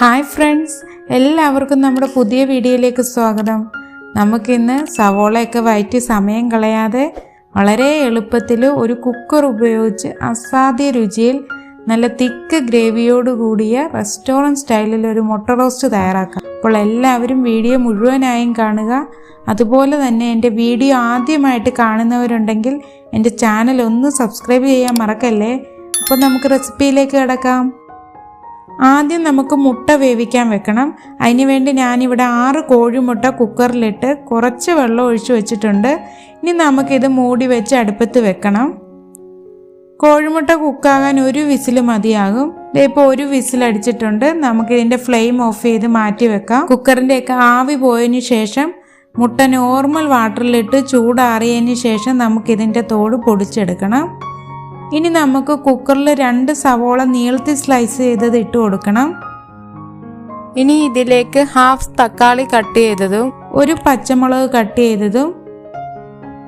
Hi friends എല്ലാവർക്കും നമ്മുടെ പുതിയ വീഡിയോയിലേക്ക് സ്വാഗതം. നമുക്കിന്ന് സവോളയൊക്കെ വയറ്റി സമയം കളയാതെ വളരെ എളുപ്പത്തിൽ ഒരു കുക്കർ ഉപയോഗിച്ച് അസാധ്യ രുചിയിൽ നല്ല തിക്ക് ഗ്രേവിയോട് കൂടിയ റെസ്റ്റോറന്റ് സ്റ്റൈലിൽ ഒരു മുട്ട റോസ്റ്റ് തയ്യാറാക്കാം. അപ്പോൾ എല്ലാവരും വീഡിയോ മുഴുവനായും കാണുക. അതുപോലെ തന്നെ എന്റെ വീഡിയോ ആദ്യമായിട്ട് കാണുന്നവരുണ്ടെങ്കിൽ എന്റെ ചാനൽ ഒന്ന് സബ്സ്ക്രൈബ് ചെയ്യാൻ മറക്കല്ലേ? അപ്പോൾ നമുക്ക് റെസിപ്പിയിലേക്ക് കിടക്കാം. ആദ്യം നമുക്ക് മുട്ട വേവിക്കാൻ വെക്കണം. അതിനുവേണ്ടി ഞാനിവിടെ ആറ് കോഴിമുട്ട കുക്കറിലിട്ട് കുറച്ച് വെള്ളം ഒഴിച്ചു വെച്ചിട്ടുണ്ട്. ഇനി നമുക്കിത് മൂടി വെച്ച് അടുപ്പത്ത് വെക്കണം. കോഴിമുട്ട കുക്കാകാൻ ഒരു വിസിൽ മതിയാകും. ഇപ്പോൾ ഒരു വിസിൽ അടിച്ചിട്ടുണ്ട്. നമുക്കിതിന്റെ ഫ്ലെയിം ഓഫ് ചെയ്ത് മാറ്റി വെക്കാം. കുക്കറിന്റെയൊക്കെ ആവി പോയതിനു ശേഷം മുട്ട നോർമൽ വാട്ടറിലിട്ട് ചൂടാറിയതിന് ശേഷം നമുക്കിതിന്റെ തോട് പൊടിച്ചെടുക്കണം. ഇനി നമുക്ക് കുക്കറിൽ രണ്ട് സവോള നീളത്തിൽ സ്ലൈസ് ചെയ്തത് ഇട്ട് കൊടുക്കണം. ഇനി ഇതിലേക്ക് ഹാഫ് തക്കാളി കട്ട് ചെയ്തതും ഒരു പച്ചമുളക് കട്ട് ചെയ്തതും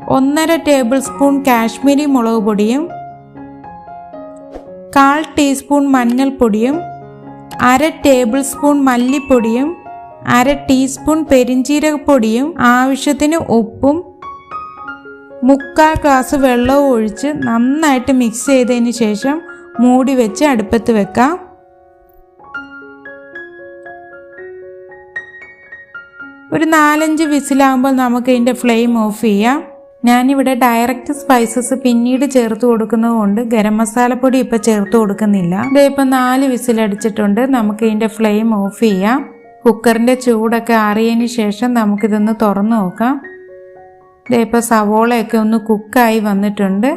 ഒന്നര ടേബിൾ സ്പൂൺ കാശ്മീരി മുളക് പൊടിയും കാൽ ടീസ്പൂൺ മഞ്ഞൾപ്പൊടിയും അര ടേബിൾ സ്പൂൺ മല്ലിപ്പൊടിയും അര ടീസ്പൂൺ പെരിഞ്ചീരകപ്പൊടിയും ആവശ്യത്തിന് ഉപ്പും മുക്കാൽ ഗ്ലാസ് വെള്ളവും ഒഴിച്ച് നന്നായിട്ട് മിക്സ് ചെയ്തതിന് ശേഷം മൂടി വെച്ച് അടുപ്പത്ത് വെക്കാം. ഒരു നാലഞ്ച് വിസിലാകുമ്പോൾ നമുക്ക് ഇതിന്റെ ഫ്ലെയിം ഓഫ് ചെയ്യാം. ഞാനിവിടെ ഡയറക്റ്റ് സ്പൈസസ് പിന്നീട് ചേർത്ത് കൊടുക്കുന്നത് കൊണ്ട് ഗരം മസാലപ്പൊടി ഇപ്പം ചേർത്ത് കൊടുക്കുന്നില്ല. ഇതിപ്പോൾ നാല് വിസിലടിച്ചിട്ടുണ്ട് നമുക്ക് ഇതിന്റെ ഫ്ലെയിം ഓഫ് ചെയ്യാം. കുക്കറിന്റെ ചൂടൊക്കെ അറിയതിന് ശേഷം നമുക്കിതൊന്ന് തുറന്നു നോക്കാം. ഇപ്പോൾ സവോളയൊക്കെ ഒന്ന് കുക്കായി വന്നിട്ടുണ്ട്.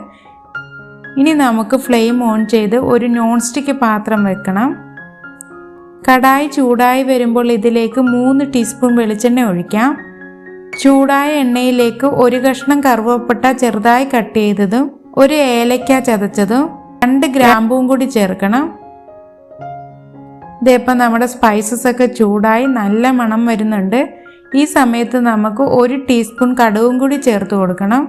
ഇനി നമുക്ക് ഫ്ലെയിം ഓൺ ചെയ്ത് ഒരു നോൺ സ്റ്റിക്ക് പാത്രം വെക്കണം. കടായി ചൂടായി വരുമ്പോൾ ഇതിലേക്ക് മൂന്ന് ടീസ്പൂൺ വെളിച്ചെണ്ണ ഒഴിക്കാം. ചൂടായ എണ്ണയിലേക്ക് ഒരു കഷ്ണം കറുവപ്പട്ട ചെറുതായി കട്ട് ചെയ്തതും ഒരു ഏലക്ക ചതച്ചതും രണ്ട് ഗ്രാമ്പും കൂടി ചേർക്കണം. ഇതിപ്പോൾ നമ്മുടെ സ്പൈസസ് ഒക്കെ ചൂടായി നല്ല മണം വരുന്നുണ്ട്. ഈ സമയത്ത് നമുക്ക് ഒരു ടീസ്പൂൺ കടുകും കൂടി ചേർത്ത് കൊടുക്കണം.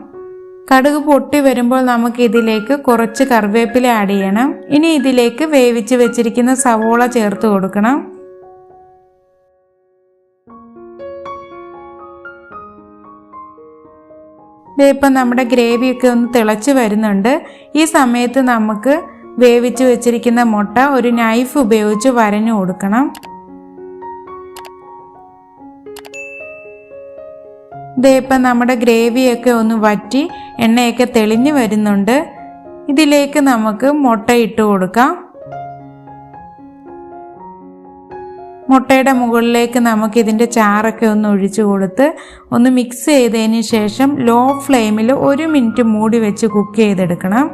കടുക് പൊട്ടി വരുമ്പോൾ നമുക്ക് ഇതിലേക്ക് കുറച്ച് കറിവേപ്പില ആഡ് ചെയ്യണം. ഇനി ഇതിലേക്ക് വേവിച്ച് വെച്ചിരിക്കുന്ന സവോള ചേർത്ത് കൊടുക്കണം. ഇപ്പം നമ്മുടെ ഗ്രേവിയൊക്കെ ഒന്ന് തിളച്ച് വരുന്നുണ്ട്. ഈ സമയത്ത് നമുക്ക് വേവിച്ച് വെച്ചിരിക്കുന്ന മുട്ട ഒരു നൈഫ് ഉപയോഗിച്ച് വരഞ്ഞു കൊടുക്കണം. ഇതേപ്പം നമ്മുടെ ഗ്രേവിയൊക്കെ ഒന്ന് വറ്റി എണ്ണയൊക്കെ തെളിഞ്ഞു വരുന്നുണ്ട്. ഇതിലേക്ക് നമുക്ക് മുട്ട ഇട്ട് കൊടുക്കാം. മുട്ടയുടെ മുകളിലേക്ക് നമുക്ക് ഇതിന്റെ ചാറൊക്കെ ഒന്ന് ഒഴിച്ചു കൊടുത്ത് ഒന്ന് മിക്സ് ചെയ്തതിന് ശേഷം ലോ ഫ്ലെയിമിൽ ഒരു മിനിറ്റ് മൂടി വെച്ച് കുക്ക് ചെയ്തെടുക്കണം.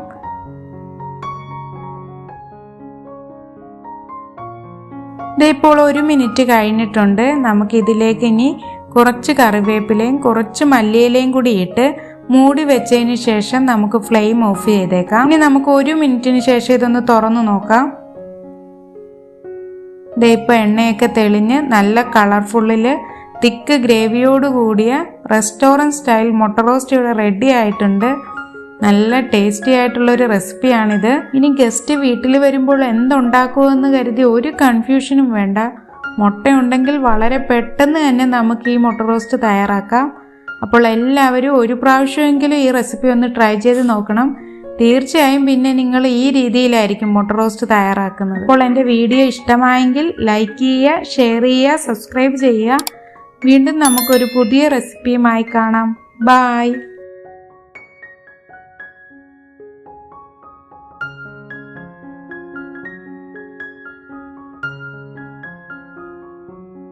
ഇപ്പോൾ ഒരു മിനിറ്റ് കഴിഞ്ഞിട്ടുണ്ട്. നമുക്ക് ഇതിലേക്ക് ഇനി കുറച്ച് കറിവേപ്പിലയും കുറച്ച് മല്ലിയിലയും കൂടി ഇട്ട് മൂടി വെച്ചതിന് ശേഷം നമുക്ക് ഫ്ലെയിം ഓഫ് ചെയ്തേക്കാം. ഇനി നമുക്ക് ഒരു മിനിറ്റിന് ശേഷം ഇതൊന്ന് തുറന്നു നോക്കാം. ഇതേ ഇപ്പോൾ എണ്ണയൊക്കെ തെളിഞ്ഞ് നല്ല കളർഫുള്ളിൽ തിക്ക് ഗ്രേവിയോട് കൂടിയ റെസ്റ്റോറന്റ് സ്റ്റൈൽ മുട്ട റോസ്റ്റ് ഇവിടെ റെഡി ആയിട്ടുണ്ട്. നല്ല ടേസ്റ്റി ആയിട്ടുള്ള ഒരു റെസിപ്പിയാണിത്. ഇനി ഗസ്റ്റ് വീട്ടിൽ വരുമ്പോൾ എന്തുണ്ടാക്കുമെന്ന് കരുതി ഒരു കൺഫ്യൂഷനും വേണ്ട. മുട്ടയുണ്ടെങ്കിൽ വളരെ പെട്ടെന്ന് തന്നെ നമുക്ക് ഈ മുട്ട റോസ്റ്റ് തയ്യാറാക്കാം. അപ്പോൾ എല്ലാവരും ഒരു പ്രാവശ്യമെങ്കിലും ഈ റെസിപ്പി ഒന്ന് ട്രൈ ചെയ്ത് നോക്കണം. തീർച്ചയായും പിന്നെ നിങ്ങൾ ഈ രീതിയിലായിരിക്കും മുട്ട റോസ്റ്റ് തയ്യാറാക്കുന്നത്. അപ്പോൾ എന്റെ വീഡിയോ ഇഷ്ടമായെങ്കിൽ ലൈക്ക് ചെയ്യുക ഷെയർ ചെയ്യുക സബ്സ്ക്രൈബ് ചെയ്യുക. വീണ്ടും നമുക്കൊരു പുതിയ റെസിപ്പിയുമായി കാണാം. ബായ്